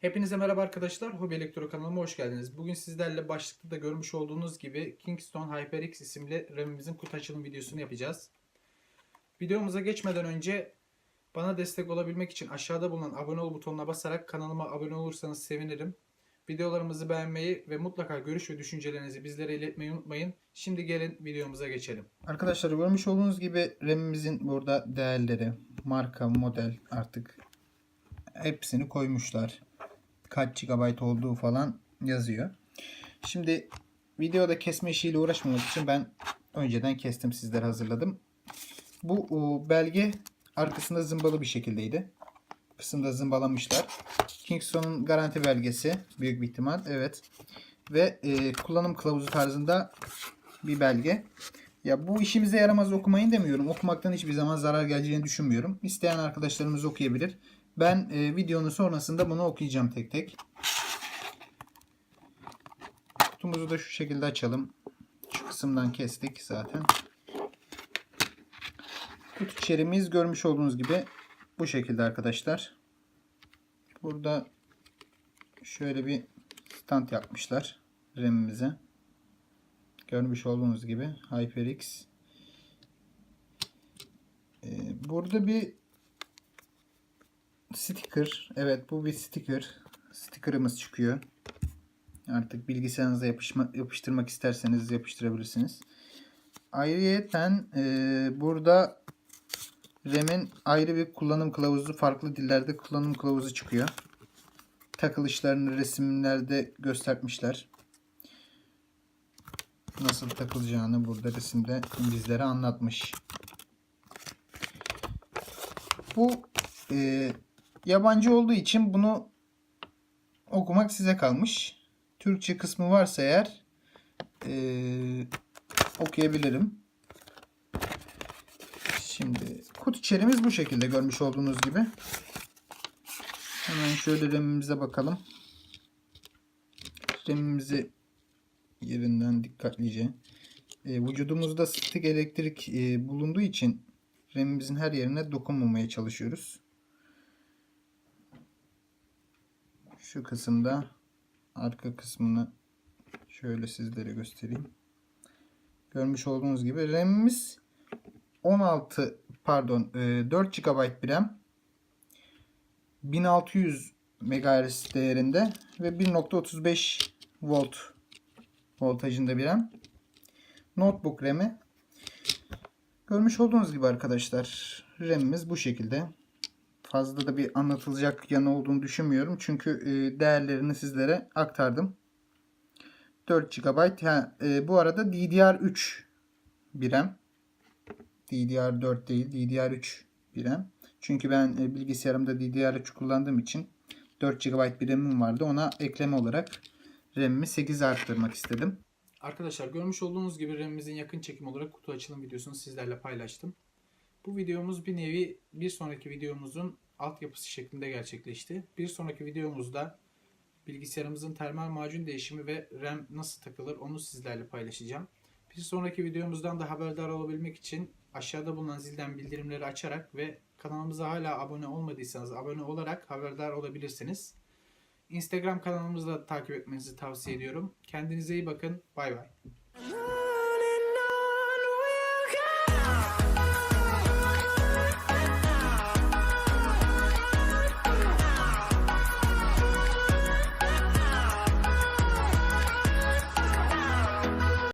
Hepinize merhaba arkadaşlar. Hobi Elektro kanalıma hoş geldiniz. Bugün sizlerle başlıkta da görmüş olduğunuz gibi Kingston HyperX isimli RAM'imizin kutu açılım videosunu yapacağız. Videomuza geçmeden önce bana destek olabilmek için aşağıda bulunan abone ol butonuna basarak kanalıma abone olursanız sevinirim. Videolarımızı beğenmeyi ve mutlaka görüş ve düşüncelerinizi bizlere iletmeyi unutmayın. Şimdi gelin videomuza geçelim. Arkadaşlar görmüş olduğunuz gibi RAM'imizin burada değerleri, marka, model artık hepsini koymuşlar. Kaç GB olduğu falan yazıyor. Şimdi videoda kesme işiyle uğraşmamak için ben önceden kestim sizlere hazırladım. Bu belge arkasında zımbalı bir şekildeydi. Kısımda zımbalamışlar. Kingston'un garanti belgesi büyük bir ihtimal. Evet. Ve e, kullanım kılavuzu tarzında bir belge. Ya bu işimize yaramaz okumayın demiyorum. Okumaktan hiçbir zaman zarar geleceğini düşünmüyorum. İsteyen arkadaşlarımız okuyabilir. Ben e, videonun sonrasında bunu okuyacağım tek tek. Kutumuzu da şu şekilde açalım. Şu kısımdan kestik zaten. Kutu içerimiz görmüş olduğunuz gibi bu şekilde arkadaşlar. Burada şöyle bir stand yapmışlar RAM'imize. Görmüş olduğunuz gibi HyperX. Ee, burada bir sticker. Evet bu bir sticker. Sticker'ımız çıkıyor. Artık bilgisayarınıza yapışma, yapıştırmak isterseniz yapıştırabilirsiniz. Ayrıyeten e, burada RAM'in ayrı bir kullanım kılavuzu farklı dillerde kullanım kılavuzu çıkıyor. Takılışlarını resimlerde göstermişler. Nasıl takılacağını burada resimde bizlere anlatmış. Bu e, yabancı olduğu için bunu okumak size kalmış. Türkçe kısmı varsa eğer e, okuyabilirim. Şimdi kutu içerimiz bu şekilde görmüş olduğunuz gibi. Hemen şöyle RAM'imize bakalım. RAM'imizi yerinden dikkatlice. E, vücudumuzda statik elektrik e, bulunduğu için RAM'imizin her yerine dokunmamaya çalışıyoruz. Şu kısımda arka kısmını şöyle sizlere göstereyim. Görmüş olduğunuz gibi RAM'imiz 16 pardon 4 GB RAM 1600 MHz değerinde ve 1.35 volt voltajında bir RAM. Notebook RAM'i. Görmüş olduğunuz gibi arkadaşlar RAM'imiz bu şekilde. Fazla da bir anlatılacak yanı olduğunu düşünmüyorum. Çünkü e, değerlerini sizlere aktardım. 4 GB. Ha, e, bu arada DDR3 bir RAM. DDR4 değil DDR3 bir RAM. Çünkü ben e, bilgisayarımda DDR3 kullandığım için 4 GB bir RAM'im vardı. Ona ekleme olarak RAM'imi 8'e arttırmak istedim. Arkadaşlar görmüş olduğunuz gibi RAM'imizin yakın çekim olarak kutu açılım videosunu sizlerle paylaştım. Bu videomuz bir nevi bir sonraki videomuzun altyapısı şeklinde gerçekleşti. Bir sonraki videomuzda bilgisayarımızın termal macun değişimi ve RAM nasıl takılır onu sizlerle paylaşacağım. Bir sonraki videomuzdan da haberdar olabilmek için aşağıda bulunan zilden bildirimleri açarak ve kanalımıza hala abone olmadıysanız abone olarak haberdar olabilirsiniz. Instagram kanalımızı da takip etmenizi tavsiye ediyorum. Kendinize iyi bakın. Bay bay.